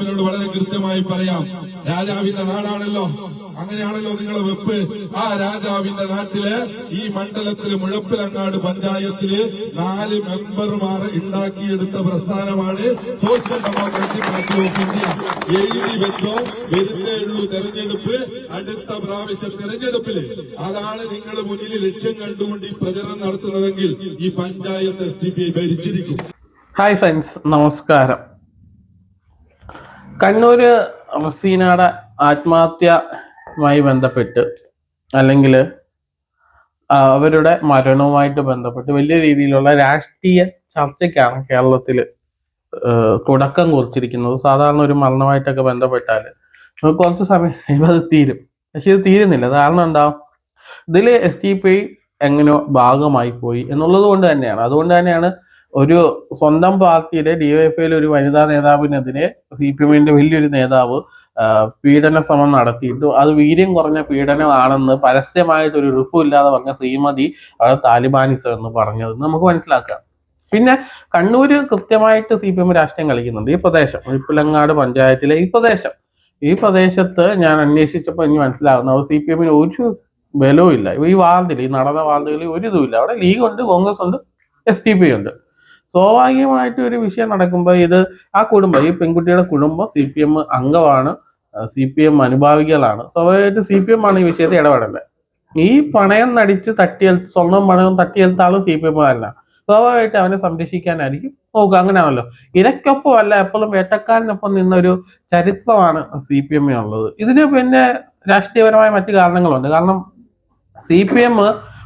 ോട് വളരെ കൃത്യമായി പറയാം. രാജാവിന്റെ നാടാണല്ലോ. അങ്ങനെയാണല്ലോ നിങ്ങളെ വെപ്പ്. ആ രാജാവിന്റെ നാട്ടിൽ ഈ മണ്ഡലത്തിൽ മുഴപ്പിലങ്ങാട് പഞ്ചായത്തിൽ നാല് മെമ്പർമാർ ഉണ്ടാക്കിയെടുത്ത പ്രസ്ഥാനമാണ് social democratic party of India. എഴുതി വെച്ചോ വരുന്നേയുള്ളൂ തെരഞ്ഞെടുപ്പ്. അടുത്ത പ്രാവശ്യ തെരഞ്ഞെടുപ്പിൽ. അതാണ് നിങ്ങൾ മുന്നിൽ ലക്ഷ്യം കണ്ടുകൊണ്ട് ഈ പ്രചരണം നടത്തുന്നതെങ്കിൽ ഈ പഞ്ചായത്ത് എസ് ഡി പി ഭരിച്ചിരിക്കും. ഹായ് ഫ്രണ്ട്സ് നമസ്കാരം. കണ്ണൂര് റസീനയുടെ ആത്മഹത്യയുമായി ബന്ധപ്പെട്ട് അല്ലെങ്കിൽ അവരുടെ മരണവുമായിട്ട് ബന്ധപ്പെട്ട് വലിയ രീതിയിലുള്ള രാഷ്ട്രീയ ചർച്ചയ്ക്കാണ് കേരളത്തിൽ തുടക്കം കുറിച്ചിരിക്കുന്നത്. സാധാരണ ഒരു മരണമായിട്ടൊക്കെ ബന്ധപ്പെട്ടാൽ നമുക്ക് കുറച്ച് സമയം കഴിയുമ്പോൾ അത് തീരും. പക്ഷെ ഇത് തീരുന്നില്ല. കാരണം എന്താ? ഇതിൽ എസ് ടി പി എങ്ങനെയോ ഭാഗമായി പോയി എന്നുള്ളത് കൊണ്ട് തന്നെയാണ്. അതുകൊണ്ട് തന്നെയാണ് ഒരു സ്വന്തം പാർട്ടിയിലെ ഡിവൈഎഫ്ഐയിലെ ഒരു വനിതാ നേതാവിനെതിരെ സി പി എമ്മിന്റെ വലിയൊരു നേതാവ് പീഡന ശ്രമം നടത്തിയിട്ടു. അത് വീര്യം കുറഞ്ഞ പീഡനമാണെന്ന് പരസ്യമായിട്ട് ഒരു ഉറപ്പില്ലാതെ പറഞ്ഞ ശ്രീമതി അവിടെ താലിബാനിസം എന്ന് പറഞ്ഞത് നമുക്ക് മനസ്സിലാക്കാം. പിന്നെ കണ്ണൂര് കൃത്യമായിട്ട് സി പി എം രാഷ്ട്രീയം കളിക്കുന്നുണ്ട്. ഈ പ്രദേശം ഉൾപ്പുലങ്ങാട് പഞ്ചായത്തിലെ ഈ പ്രദേശം. ഈ പ്രദേശത്ത് ഞാൻ അന്വേഷിച്ചപ്പോൾ എനിക്ക് മനസ്സിലാകുന്നു അവർ സി പി എമ്മിന് ഒരു ബലവും ഇല്ല ഈ വാർഡിൽ ഈ നടന്ന വാർഡുകളിൽ ഒരു ഇതുമില്ല. അവിടെ ലീഗ് ഉണ്ട് കോൺഗ്രസ് ഉണ്ട് എസ് ടി പി ഉണ്ട്. സ്വാഭാവികമായിട്ട് ഒരു വിഷയം നടക്കുമ്പോൾ ഇത് ആ കുടുംബം ഈ പെൺകുട്ടിയുടെ കുടുംബം സി പി എം അംഗമാണ് സി പി എം അനുഭാവികളാണ്. സ്വാഭാവികമായിട്ട് സി പി എം ആണ് ഈ വിഷയത്തിൽ ഇടപെടേണ്ടത് ഈ പണയം നടിച്ച് തട്ടിയൽ സ്വർണം പണയം തട്ടിയെടുത്ത സി പി എം അല്ല സ്വാഭാവികമായിട്ട് അവനെ സംരക്ഷിക്കാനായിരിക്കും നോക്കുക. അങ്ങനെയാണല്ലോ. ഇരയ്ക്കൊപ്പം അല്ല എപ്പോഴും വേട്ടക്കാരനൊപ്പം നിന്നൊരു ചരിത്രമാണ് സി പി എമ്മിനുള്ളത് ഇതിന് പിന്നെ രാഷ്ട്രീയപരമായ മറ്റു കാരണങ്ങളുണ്ട്. കാരണം C P M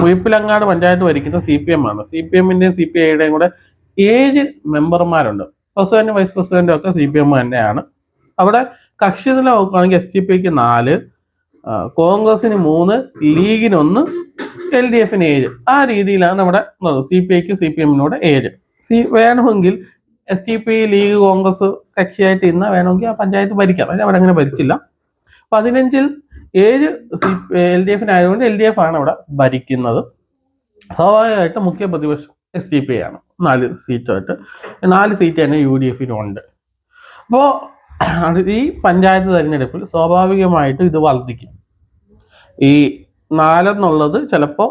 Muzhappilangad panchayat ഭരിക്കുന്ന സി പി എം ആണ്. സി പി എമ്മിന്റെയും സി പി ഐയുടെയും കൂടെ ഏഴ് മെമ്പർമാരുണ്ട്. പ്രസിഡന്റും വൈസ് പ്രസിഡന്റും ഒക്കെ സി പി എം തന്നെയാണ്. അവിടെ കക്ഷി നില നോക്കുകയാണെങ്കിൽ എസ് ടി പിക്ക് നാല് കോൺഗ്രസിന് മൂന്ന് ലീഗിന് ഒന്ന് എൽ ഡി എഫിന് ഏഴ്. ആ രീതിയിലാണ് നമ്മുടെ സി പി ഐക്ക് സി പി എമ്മിനോട് ഏഴ്. സി വേണമെങ്കിൽ S T P League Congress കക്ഷിയായിട്ട് ഇന്ന് വേണമെങ്കിൽ ആ പഞ്ചായത്ത് ഭരിക്കാം. അല്ലെങ്കിൽ അവിടെ അങ്ങനെ ഭരിച്ചില്ല. പതിനഞ്ചിൽ ഏഴ് സി എൽ ഡി എഫിനായതുകൊണ്ട് എൽ ഡി എഫ് ആണ് അവിടെ ഭരിക്കുന്നത്. സ്വാഭാവികമായിട്ട് മുഖ്യ പ്രതിപക്ഷം എസ് ഡി പി ആണ്. നാല് സീറ്റുമായിട്ട് നാല് സീറ്റ് തന്നെ യു ഡി എഫിനും ഉണ്ട്. അപ്പോൾ ഈ പഞ്ചായത്ത് തിരഞ്ഞെടുപ്പിൽ സ്വാഭാവികമായിട്ടും ഇത് വർദ്ധിക്കും. ഈ നാലെന്നുള്ളത് ചിലപ്പോൾ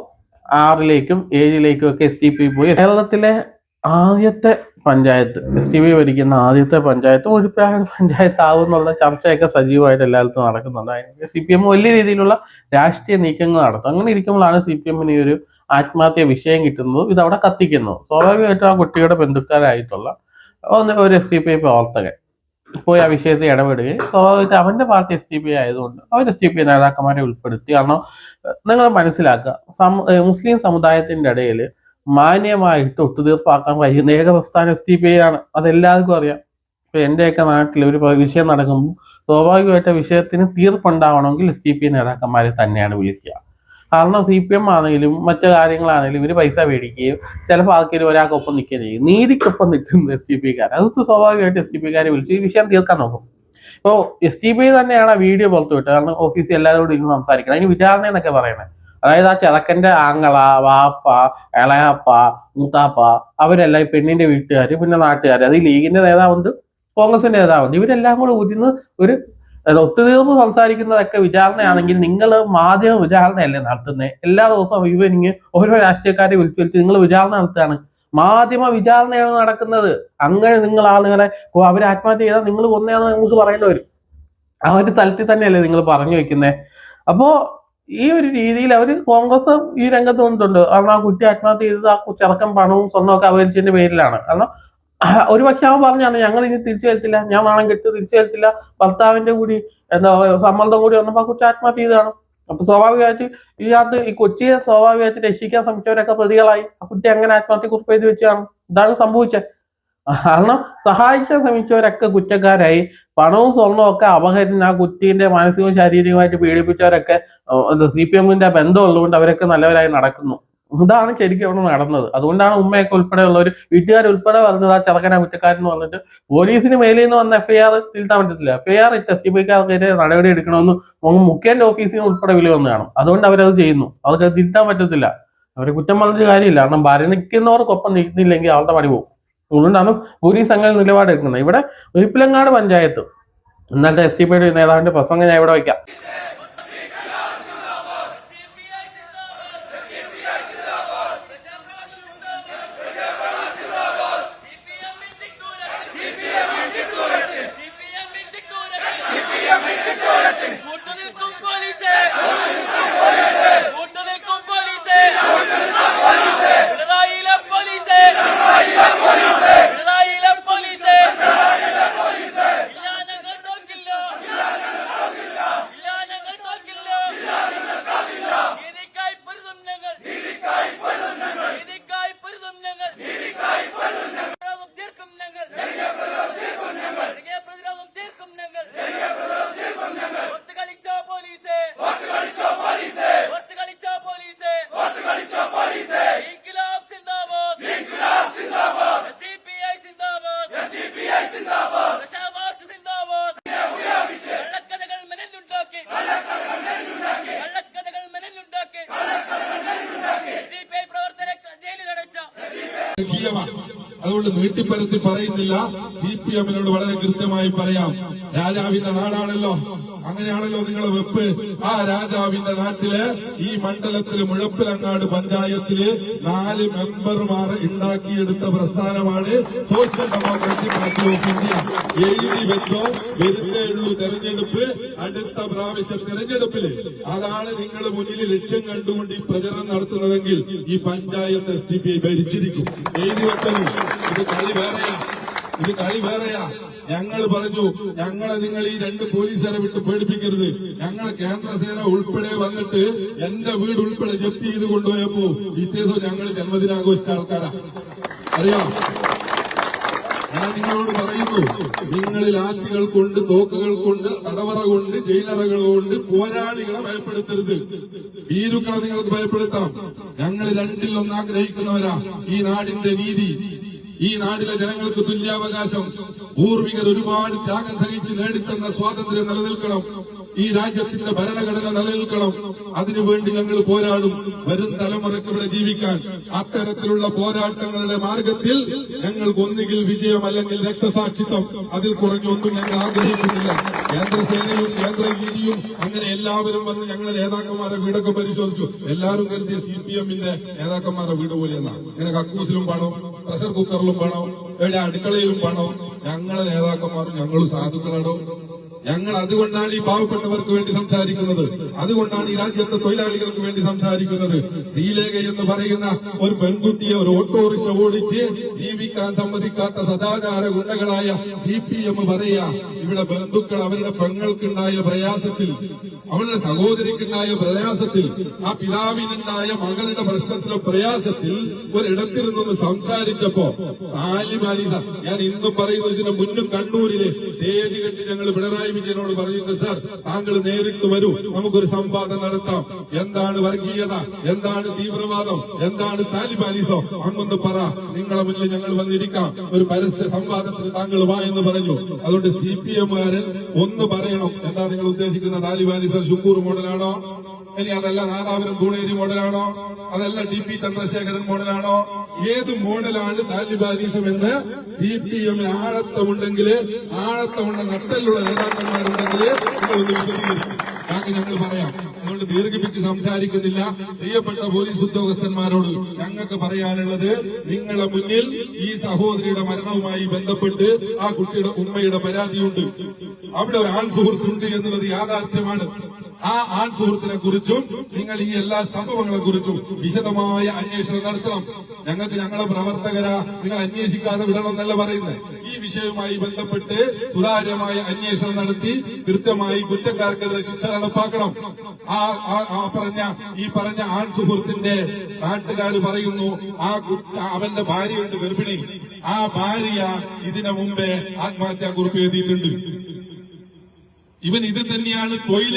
ആറിലേക്കും ഏഴിലേക്കും ഒക്കെ എസ് ടി പി പോയി. കേരളത്തിലെ ആദ്യത്തെ പഞ്ചായത്ത് എസ് ടി പി ഭരിക്കുന്ന ആദ്യത്തെ പഞ്ചായത്ത് ഒഴിപ്പിലായ പഞ്ചായത്ത് ആവുന്നുള്ള ചർച്ചയൊക്കെ സജീവമായിട്ട് എല്ലായിടത്തും നടക്കുന്നുണ്ട്. അതിന് സി പി എം വലിയ രീതിയിലുള്ള രാഷ്ട്രീയ നീക്കങ്ങൾ നടത്തും. അങ്ങനെ ഇരിക്കുമ്പോഴാണ് സി പി എമ്മിന് ഈ ഒരു ആത്മഹത്യ വിഷയം കിട്ടുന്നതും ഇതവിടെ കത്തിക്കുന്നു. സ്വാഭാവികമായിട്ടും ആ കുട്ടിയുടെ ബന്ധുക്കാരായിട്ടുള്ള ഒന്ന് ഒരു എസ് ഡി പി ഐ പ്രവർത്തകൻ പോയി ആ വിഷയത്തിൽ ഇടപെടുകയും സ്വാഭാവികമായിട്ട് അവന്റെ party S D P I ആയതുകൊണ്ട് അവർ എസ് ഡി പി നേതാക്കന്മാരെ ഉൾപ്പെടുത്തി. കാരണം നിങ്ങൾ മനസ്സിലാക്കുക മുസ്ലിം സമുദായത്തിന്റെ ഇടയിൽ മാന്യമായിട്ട് ഒത്തുതീർപ്പാക്കാൻ കഴിയുന്ന ഏക പ്രസ്ഥാനം എസ് ഡി പി ഐ ആണ്. അതെല്ലാവർക്കും അറിയാം. ഇപ്പൊ എന്റെയൊക്കെ നാട്ടിൽ ഒരു വിഷയം നടക്കുമ്പോൾ സ്വാഭാവികമായിട്ട് വിഷയത്തിന് തീർപ്പുണ്ടാവണമെങ്കിൽ എസ് ഡി പി നേതാക്കന്മാരെ തന്നെയാണ് വിളിക്കുക. കാരണം സി പി എം ആണെങ്കിലും മറ്റു കാര്യങ്ങളാണെങ്കിലും ഇവർ പൈസ മേടിക്കുകയും ചിലപ്പോൾ ആൾക്കാർ ഒരാൾക്കൊപ്പം നിൽക്കുകയും ചെയ്യും. നീതിക്കൊപ്പം നിൽക്കുന്ന എസ് ടി പിക്കാർ അത് സ്വാഭാവികമായിട്ട് എസ് ടി പിക്കാരെ വിളിച്ച് ഈ വിഷയം തീർക്കാൻ നോക്കും. ഇപ്പോൾ എസ് ടി പി തന്നെയാണ് ആ വീഡിയോ പുറത്തു വിട്ടത്. കാരണം ഓഫീസിൽ എല്ലാവരോടും ഇരുന്ന് സംസാരിക്കണം. അതിന് വിചാരണ എന്നൊക്കെ പറയുന്നത് അതായത് ആ ചെറുക്കന്റെ ആങ്ങള വാപ്പ ഇളയാപ്പ മൂത്താപ്പ അവരെല്ലാം ഈ പെണ്ണിന്റെ വീട്ടുകാർ പിന്നെ നാട്ടുകാർ അത് ലീഗിന്റെ നേതാവുണ്ട് കോൺഗ്രസിന്റെ നേതാവുണ്ട്. ഇവരെല്ലാം കൂടെ ഉരുന്ന് ഒരു അതായത് ഒത്തുതീർപ്പ് സംസാരിക്കുന്നതൊക്കെ വിചാരണയാണെങ്കിൽ നിങ്ങൾ മാധ്യമ വിചാരണയല്ലേ നടത്തുന്നത് എല്ലാ ദിവസവും ഈവനിങ് ഓരോ രാഷ്ട്രീയക്കാരെ വിളിച്ചു വിളിച്ച് നിങ്ങൾ വിചാരണ നടത്തുകയാണ്. മാധ്യമ വിചാരണയാണ് നടക്കുന്നത്. അങ്ങനെ നിങ്ങൾ ആളുകളെ അവർ ആത്മഹത്യ ചെയ്താൽ നിങ്ങൾ കൊന്നയാന്ന് നമുക്ക് പറയേണ്ടി വരും. ആ ഒരു തലത്തിൽ തന്നെയല്ലേ നിങ്ങൾ പറഞ്ഞു വെക്കുന്നത് അപ്പോ ഈ ഒരു രീതിയിൽ അവർ കോൺഗ്രസ് ഈ രംഗത്ത് കൊണ്ടുണ്ട് കാരണം ആ കുട്ടി ആത്മഹത്യ ചെയ്തത് ആ ചെറുക്കം പണവും സ്വർണമൊക്കെ അവഹരിച്ചതിന്റെ പേരിലാണ്. കാരണം ഒരു പക്ഷെ അവൻ പറഞ്ഞാണ് ഞങ്ങൾ ഇനി തിരിച്ചു വരത്തില്ല. ഞാൻ നാണം കെട്ട് തിരിച്ചു വരത്തില്ല. ഭർത്താവിന്റെ കൂടി എന്താ പറയുക സമ്മർദ്ദം കൂടി വന്നപ്പോൾ ആ കൊച്ചു ആത്മഹത്യ ചെയ്തതാണ്. അപ്പൊ സ്വാഭാവികമായിട്ട് ഇതിനകത്ത് ഈ കൊച്ചിയെ സ്വാഭാവികമായിട്ട് രക്ഷിക്കാൻ ശ്രമിച്ചവരൊക്കെ പ്രതികളായി. ആ കുട്ടി അങ്ങനെ ആത്മഹത്യ കുറിപ്പ് എഴുതി വെച്ചാണ് ഇതാണ് സംഭവിച്ചത്. കാരണം സഹായിക്കാൻ ശ്രമിച്ചവരൊക്കെ കുറ്റക്കാരായി. പണവും സ്വർണവും ഒക്കെ അപഹരിന് ആ കുട്ടീന്റെ മാനസികവും ശാരീരികമായിട്ട് പീഡിപ്പിച്ചവരൊക്കെ സി പി എമ്മിന്റെ ബന്ധമുള്ളതുകൊണ്ട് അവരൊക്കെ നല്ലവരായി നടക്കുന്നു. ഇതാണ് ശരിക്കും അവിടെ നടന്നത്. അതുകൊണ്ടാണ് ഉമ്മയൊക്കെ ഒരു വീട്ടുകാർ ഉൾപ്പെടെ പറഞ്ഞത് ആ ചെറുക്കനാ കുറ്റക്കാരൻ എന്ന് പറഞ്ഞിട്ട് പോലീസിന് മേലിൽ നിന്ന് വന്ന എഫ്ഐആർ തിരുത്താൻ പറ്റത്തില്ല. എഫ്ഐആർ ടെസ്റ്റ് പിക്കാർക്കെതിരെ നടപടി എടുക്കണമെന്ന് മുഖ്യന്റെ ഓഫീസിൽ നിന്ന് ഉൾപ്പെടെ വിളി വന്നു കാണും അതുകൊണ്ട് അവരത് ചെയ്യുന്നു. അവർക്ക് തിരുത്താൻ പറ്റത്തില്ല. അവരെ കുറ്റം പറഞ്ഞിട്ട് കാര്യമില്ല. കാരണം ഭരണിക്കുന്നവർക്കൊപ്പം നിൽക്കുന്നില്ലെങ്കിൽ അവരുടെ പണി പോകും. അതുകൊണ്ടാണ് പോലീസ് അങ്ങനെ നിലപാടെടുക്കുന്നത് ഇവിടെ ഒരിപ്പിലങ്ങാട് പഞ്ചായത്ത്. ഇന്നത്തെ എസ് ടി പിയുടെ നേതാവിന്റെ പ്രസംഗം ഞാൻ ഇവിടെ വയ്ക്കാം. അതുകൊണ്ട് നീട്ടിപ്പരത്തി പറയുന്നില്ല. സി പി എമ്മിനോട് വളരെ കൃത്യമായി പറയാം. രാജാവിന്റെ നാടാണല്ലോ. അങ്ങനെയാണല്ലോ നിങ്ങളെ വെപ്പ്. ആ രാജാവിന്റെ നാട്ടിൽ ഈ മണ്ഡലത്തിൽ മുഴപ്പിലങ്ങാട് പഞ്ചായത്തിൽ നാല് മെമ്പർമാർ ഉണ്ടാക്കിയെടുത്ത പ്രസ്ഥാനമാണ് social democratic party of India. എഴുതി വെച്ചോ വരുന്നേ ഉള്ളൂ തെരഞ്ഞെടുപ്പ് അടുത്ത പ്രാവശ്യ തെരഞ്ഞെടുപ്പിൽ. അതാണ് നിങ്ങൾ മുന്നിൽ ലക്ഷ്യം കണ്ടുകൊണ്ട് ഈ പ്രചരണം നടത്തുന്നതെങ്കിൽ ഈ പഞ്ചായത്ത് എസ് ഡി പി ഭരിച്ചിരിക്കും. എഴുതി വെച്ചു. ഇത് കളി വേറെയാ. ഇത് കളി വേറെയാ. ഞങ്ങൾ പറഞ്ഞു ഞങ്ങളെ നിങ്ങൾ ഈ രണ്ട് പോലീസുകാരെ വിട്ട് പേടിപ്പിക്കരുത്. ഞങ്ങളെ കേന്ദ്രസേന ഉൾപ്പെടെ വന്നിട്ട് എന്റെ വീട് ഉൾപ്പെടെ ജപ്തി ചെയ്ത് കൊണ്ടുപോയപ്പോ പിറ്റേ ദിവസം ഞങ്ങൾ ജന്മദിനാഘോഷിച്ച ആൾക്കാരാ. അറിയാം? ഞാൻ നിങ്ങളോട് പറയുന്നു നിങ്ങളിൽ ആറ്റുകൾ കൊണ്ട് തോക്കുകൾ കൊണ്ട് തടവറ കൊണ്ട് ജയിലറകൾ കൊണ്ട് പോരാളികളെ ഭയപ്പെടുത്തരുത്. ഭീരുക്കളെ നിങ്ങൾക്ക് ഭയപ്പെടുത്താം. ഞങ്ങൾ രണ്ടിൽ ഒന്ന് ആഗ്രഹിക്കുന്നവരാ. ഈ നാടിന്റെ നീതി ഈ നാടിലെ ജനങ്ങൾക്ക് തുല്യാവകാശം. പൂർവികർ ഒരുപാട് ത്യാഗം സഹിച്ച് നേടിത്തന്ന സ്വാതന്ത്ര്യം നിലനിൽക്കണം. ഈ രാജ്യത്തിന്റെ ഭരണഘടന നിലനിൽക്കണം. അതിനുവേണ്ടി ഞങ്ങൾ പോരാടും. വരും തലമുറയ്ക്ക് ഇവിടെ ജീവിക്കാൻ. അത്തരത്തിലുള്ള പോരാട്ടങ്ങളുടെ മാർഗത്തിൽ ഞങ്ങൾക്ക് ഒന്നുകിൽ വിജയം അല്ലെങ്കിൽ രക്തസാക്ഷിത്വം. അതിൽ കുറഞ്ഞൊന്നും ഞങ്ങൾ ആഗ്രഹിക്കുന്നില്ല. കേന്ദ്രസേനയും കേന്ദ്ര രീതിയും അങ്ങനെ എല്ലാവരും വന്ന് ഞങ്ങളുടെ നേതാക്കന്മാരെ വീടൊക്കെ പരിശോധിച്ചു. എല്ലാവരും കരുതിയ സി പി എമ്മിന്റെ നേതാക്കന്മാരുടെ വീട് പോലെയെന്നാണ്. ഇങ്ങനെ കക്കൂസിലും പണം പ്രഷർ കുക്കറിലും പണം എവിടെ അടുക്കളയിലും പണം ഞങ്ങളുടെ നേതാക്കന്മാരും ഞങ്ങളും സാധുക്കളാണോ. ഞങ്ങൾ അതുകൊണ്ടാണ് ഈ പാവപ്പെട്ടവർക്ക് വേണ്ടി സംസാരിക്കുന്നത്. അതുകൊണ്ടാണ് ഈ രാജ്യത്തെ തൊഴിലാളികൾക്ക് വേണ്ടി സംസാരിക്കുന്നത്. ശ്രീലേഖ എന്ന് പറയുന്ന ഒരു പെൺകുട്ടിയെ ഒരു ഓട്ടോറിക്ഷ ഓടിച്ച് ജീവിക്കാൻ സമ്മതിക്കാത്ത സദാചാര ഗുണ്ടകളായ സി പി എം പറയാ ഇവിടെ ബന്ധുക്കൾ അവരുടെ പെങ്ങൾക്കുണ്ടായ പ്രയാസത്തിൽ അവരുടെ സഹോദരിക്കുണ്ടായ പ്രയാസത്തിൽ ആ പിതാവിനുണ്ടായ മകളുടെ പ്രശ്നത്തിലെ പ്രയാസത്തിൽ ഒരിടത്തിരുന്നൊന്ന് സംസാരിച്ചപ്പോ താലിമാലിത ഞാൻ ഇന്നും പറയുന്നു ഇതിന് മുന്നും കണ്ണൂരിലെ സ്റ്റേജ് കെട്ടി ഞങ്ങൾ പിണറായി വിജയനോട് പറഞ്ഞിട്ടുണ്ട് സാർ. താങ്കൾ നേരിട്ട് വരൂ നമുക്കൊരു സംവാദം നടത്താം. എന്താണ് വർഗീയത? എന്താണ് തീവ്രവാദം? എന്താണ് താലിബാനിസോ അങ്ങൊന്ന് പറ. നിങ്ങളെ മുന്നിൽ ഞങ്ങൾ വന്നിരിക്കാം. ഒരു പരസ്യ സംവാദത്തിന് താങ്കൾ വാ എന്ന് പറഞ്ഞു. അതുകൊണ്ട് സി പി എമ്മുകാരൻ ഒന്ന് പറയണം. എന്താ നിങ്ങൾ ഉദ്ദേശിക്കുന്ന താലിബാനിസോ ശുക്കൂർ മോഡലാണോ? ഇനി അതല്ല നാദാപുരം തൂണേരി മോഡലാണോ? അതല്ല ടി പി ചന്ദ്രശേഖരൻ മോഡലാണോ? ഏത് മോഡലാണ് താലിബാനിസം എന്ന് സി പി എമ്മിന് ആഴത്തമുണ്ടെങ്കിൽ ആഴത്തമുള്ള നട്ടലുള്ള നേതാക്കന്മാരുണ്ടെങ്കിൽ നിങ്ങളൊന്ന് വിശദീകരിക്കും ഞങ്ങൾ പറയാം. അതുകൊണ്ട് ദീർഘിപ്പിച്ച് സംസാരിക്കുന്നില്ല. പ്രിയപ്പെട്ട പോലീസ് ഉദ്യോഗസ്ഥന്മാരോട് ഞങ്ങൾക്ക് പറയാനുള്ളത് നിങ്ങളെ മുന്നിൽ ഈ സഹോദരിയുടെ മരണവുമായി ബന്ധപ്പെട്ട് ആ കുട്ടിയുടെ ഉമ്മയുടെ പരാതിയുണ്ട്. അവിടെ ഒരു ആൺ സുഹൃത്തുണ്ട് എന്നുള്ളത് യാഥാർത്ഥ്യമാണ്. ആ ആൺ സുഹൃത്തിനെ കുറിച്ചും നിങ്ങൾ ഈ എല്ലാ സംഭവങ്ങളെ കുറിച്ചും വിശദമായ അന്വേഷണം നടത്തണം. ഞങ്ങൾക്ക് ഞങ്ങളെ പ്രവർത്തകരാ നിങ്ങൾ അന്വേഷിക്കാതെ വിടണം എന്നല്ല പറയുന്നത്. ഈ വിഷയവുമായി ബന്ധപ്പെട്ട് സുതാര്യമായ അന്വേഷണം നടത്തി കൃത്യമായി കുറ്റക്കാർക്കെതിരെ ശിക്ഷ നടപ്പാക്കണം. ആ ആ- പറഞ്ഞ ഈ പറഞ്ഞ ആൺ സുഹൃത്തിന്റെ നാട്ടുകാർ പറയുന്നു ആ അവന്റെ ഭാര്യയുണ്ട് ഗർഭിണി. ആ ഭാര്യ ഇതിനു മുമ്പേ ആത്മഹത്യാ കുറിപ്പ് എഴുതിയിട്ടുണ്ട്. ഇവൻ ഇത് തന്നെയാണ് തൊഴിൽ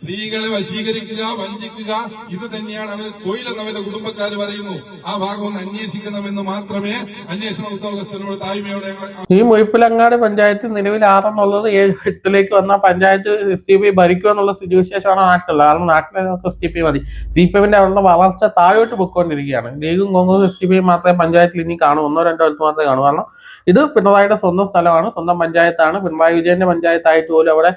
സ്ത്രീകളെ വശീകരിക്കുക വഞ്ചിക്കുക ഇത് തന്നെയാണ് അവന് തൊഴിലെന്ന് അവന്റെ കുടുംബക്കാർ പറയുന്നു. ആ ഭാഗം ഒന്ന് അന്വേഷിക്കണമെന്ന് മാത്രമേ അന്വേഷണ ഉദ്യോഗസ്ഥനോട് തായ്മയോടെ ഈ മുഴപ്പിലങ്ങാട് പഞ്ചായത്ത് നിലവിൽ ആറെന്നുള്ളത് ഏഴ് എട്ടിലേക്ക് വന്ന പഞ്ചായത്ത് എസ് ടി പി ഭരിക്കുക എന്നുള്ള സ്ഥിതിവിശേഷമാണ് നാട്ടിലുള്ളത്. കാരണം നാട്ടിലെ എസ് ടി പി മതി. സി പി എമ്മിന്റെ അവരുടെ വളർച്ച താഴോട്ട് പൊയ്ക്കൊണ്ടിരിക്കുകയാണ്. ലീഗും കോൺഗ്രസും എസ് ടി പി മാത്രമേ പഞ്ചായത്തിൽ ഇനി കാണൂ. ഒന്നോ രണ്ടോ അടുത്ത് മാത്രമേ കാണൂ. കാരണം ഇത് പിണറായിയുടെ സ്വന്തം സ്ഥലമാണ് സ്വന്തം പഞ്ചായത്താണ്. പിണറായി വിജയന്റെ പഞ്ചായത്തായിട്ട് പോലും അവിടെ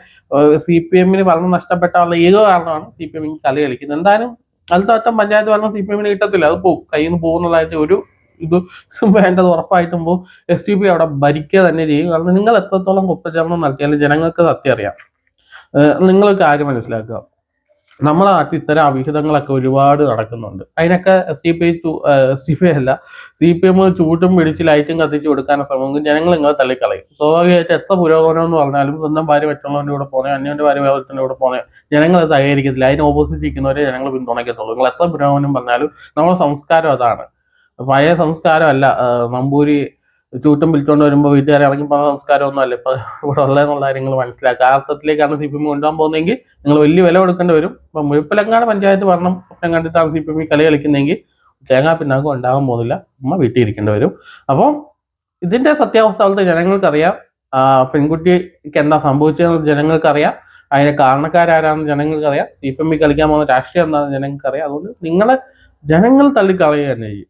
സി പി എമ്മിന് ഭരണം നഷ്ടപ്പെട്ടാനുള്ള ഏക കാരണമാണ് സി പി എമ്മിന് കളി കളിക്കുന്നത്. എന്തായാലും അടുത്ത പഞ്ചായത്ത് ഭരണം സി പി എമ്മിന് കിട്ടത്തില്ല. അത് പോകും കയ്യിൽ നിന്ന് പോകുന്നതായിട്ട് ഒരു ഇത് വേണ്ടത് ഉറപ്പായിട്ടും പോകും എസ് ടി പി അവിടെ ഭരിക്കുക തന്നെ ചെയ്യും. കാരണം നിങ്ങൾ എത്രത്തോളം കുപ്രചരണം നടത്തിയാലും ജനങ്ങൾക്ക് സത്യം അറിയാം. നിങ്ങൾ കാര്യം മനസ്സിലാക്കുക. നമ്മളെ നാട്ടിൽ ഇത്തരം അവിഹിതങ്ങളൊക്കെ ഒരുപാട് നടക്കുന്നുണ്ട്. അതിനൊക്കെ D P S D P I അല്ല സി പി എം ചൂട്ടും പിടിച്ച് ലൈറ്റും കത്തിച്ച് കൊടുക്കാൻ ശ്രമം ജനങ്ങൾ ഇങ്ങനെ തള്ളിക്കളയും. സ്വാഭാവികമായിട്ട് എത്ര പുരോഗമനം എന്ന് പറഞ്ഞാലും സ്വന്തം ഭാര്യ മറ്റുള്ളവരുടെ കൂടെ പോണേ അന്യന്റെ ഭാര്യ വേറൊരുത്തന്റെ കൂടെ പോണേ ജനങ്ങൾ സഹകരിക്കത്തില്ല. അതിന് ഓപ്പോസിറ്റ് ഇരിക്കുന്നവരെ ജനങ്ങൾ പിന്തുണയ്ക്കത്തുള്ളൂ. നിങ്ങൾ എത്ര പുരോഗമനം പറഞ്ഞാലും നമ്മുടെ സംസ്കാരം അതാണ്. പഴയ സംസ്കാരമല്ല നമ്പൂരി ചൂട്ടും പിടിച്ചോണ്ട് വരുമ്പോൾ വീട്ടുകാരെ ഇറങ്ങി പോകുന്ന സംസ്കാരമൊന്നും അല്ല ഇപ്പൊ ഇവിടെ ഉള്ളതെന്നുള്ള കാര്യങ്ങൾ മനസ്സിലാക്കുക. ആ അർത്ഥത്തിലേക്കാണ് സി പി എം കൊണ്ടുപോകാൻ പോകുന്നതെങ്കിൽ നിങ്ങൾ വലിയ വില കൊടുക്കേണ്ടി വരും. ഇപ്പൊ മുഴുപ്പിലങ്ങാട് പഞ്ചായത്ത് ഭരണം കണ്ടിട്ടാണ് സി പി എം കളി കളിക്കുന്നതെങ്കിൽ തേങ്ങാ പിന്നാക്കം ഉണ്ടാകാൻ പോകുന്നില്ല. അമ്മ വീട്ടിൽ ഇരിക്കേണ്ടി വരും. അപ്പം ഇതിന്റെ സത്യാവസ്ഥ പോലത്തെ ജനങ്ങൾക്കറിയാം. പെൺകുട്ടിക്ക് എന്താ സംഭവിച്ചതെന്ന് ജനങ്ങൾക്കറിയാം. അതിന്റെ കാരണക്കാരാരാണെന്ന് ജനങ്ങൾക്കറിയാം. സി പി എം കളിക്കാൻ പോകുന്ന രാഷ്ട്രീയം എന്താണെന്ന് ജനങ്ങൾക്കറിയാം. അതുകൊണ്ട് നിങ്ങളെ ജനങ്ങൾ തള്ളിക്കളയുക തന്നെ ചെയ്യും.